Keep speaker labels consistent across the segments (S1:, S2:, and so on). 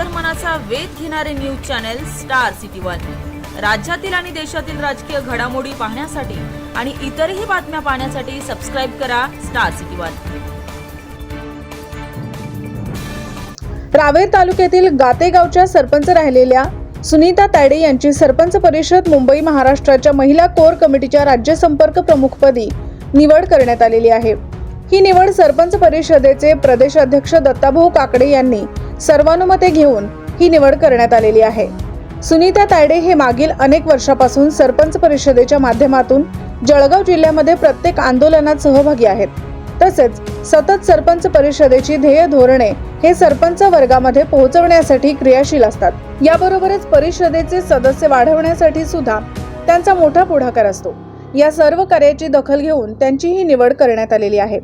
S1: अंतर्मनाचा वेध घेणारे news channel star city one. राज्यातील आणि देशातील राजकीय घडामोडी पाहण्यासाठी आणि इतरही बातम्या पाहण्यासाठी सबस्क्राईब करा स्टार सिटी वन.
S2: रावेर तालुक्यातील गातेगावच्या सरपंच राहिलेल्या सुनीता तायडे यांची सरपंच परिषद मुंबई महाराष्ट्राच्या महिला कोर कमिटीच्या राज्य संपर्क प्रमुखपदी निवड करण्यात आलेली आहे. ही निवड सरपंच परिषदेचे प्रदेशाध्यक्ष दत्ताभाऊ काकडे यांनी सर्वानुमते घेऊन ही निवड करण्यात आलेली आहे. सुनीता तायडे हे मागील अनेक वर्षापासून सरपंच परिषदेच्या माध्यमातून जळगाव जिल्ह्यामध्ये प्रत्येक आंदोलनात सहभागी आहेत. तसेच सतत सरपंच परिषदेची ध्येय धोरणे हे सरपंच वर्गामध्ये पोहोचवण्यासाठी क्रियाशील असतात. याबरोबरच परिषदेचे सदस्य वाढवण्यासाठी सुद्धा त्यांचा मोठा पुढाकार असतो. या सर्व कार्याची दखल घेऊन त्यांची ही निवड करण्यात आलेली आहे.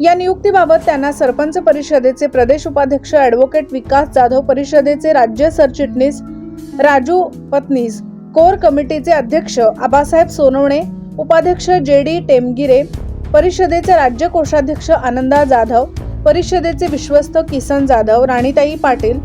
S2: या नियुक्तीबाबत त्यांना सरपंच परिषदेचे प्रदेश उपाध्यक्ष ॲडव्होकेट विकास जाधव परिषदेचे राज्य सरचिटणीस राजू पत्नीस कोर कमिटीचे अध्यक्ष आबासाहेब सोनवणे उपाध्यक्ष जे डी टेमगिरे परिषदेचे राज्य कोषाध्यक्ष आनंदा जाधव परिषदेचे विश्वस्त किसन जाधव राणीताई पाटील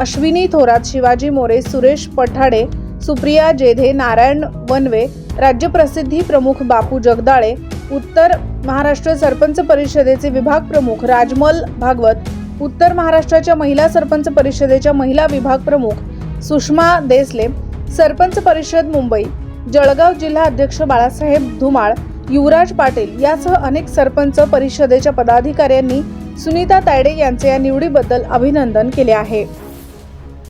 S2: अश्विनी थोरात शिवाजी मोरे सुरेश पठाडे सुप्रिया जेधे नारायण वनवे राज्य प्रसिद्धी प्रमुख बापू जगदाळे उत्तर महाराष्ट्र सरपंच परिषदेचे विभाग प्रमुख राजमल भागवत उत्तर महाराष्ट्राच्या महिला सरपंच परिषदेच्या महिला विभाग प्रमुख सुषमा देसले सरपंच परिषद मुंबई जळगाव जिल्हा अध्यक्ष बाळासाहेब धुमाळ युवराज पाटील यासह अनेक सरपंच परिषदेच्या पदाधिकाऱ्यांनी सुनीता तायडे यांचे या निवडीबद्दल अभिनंदन केले आहे.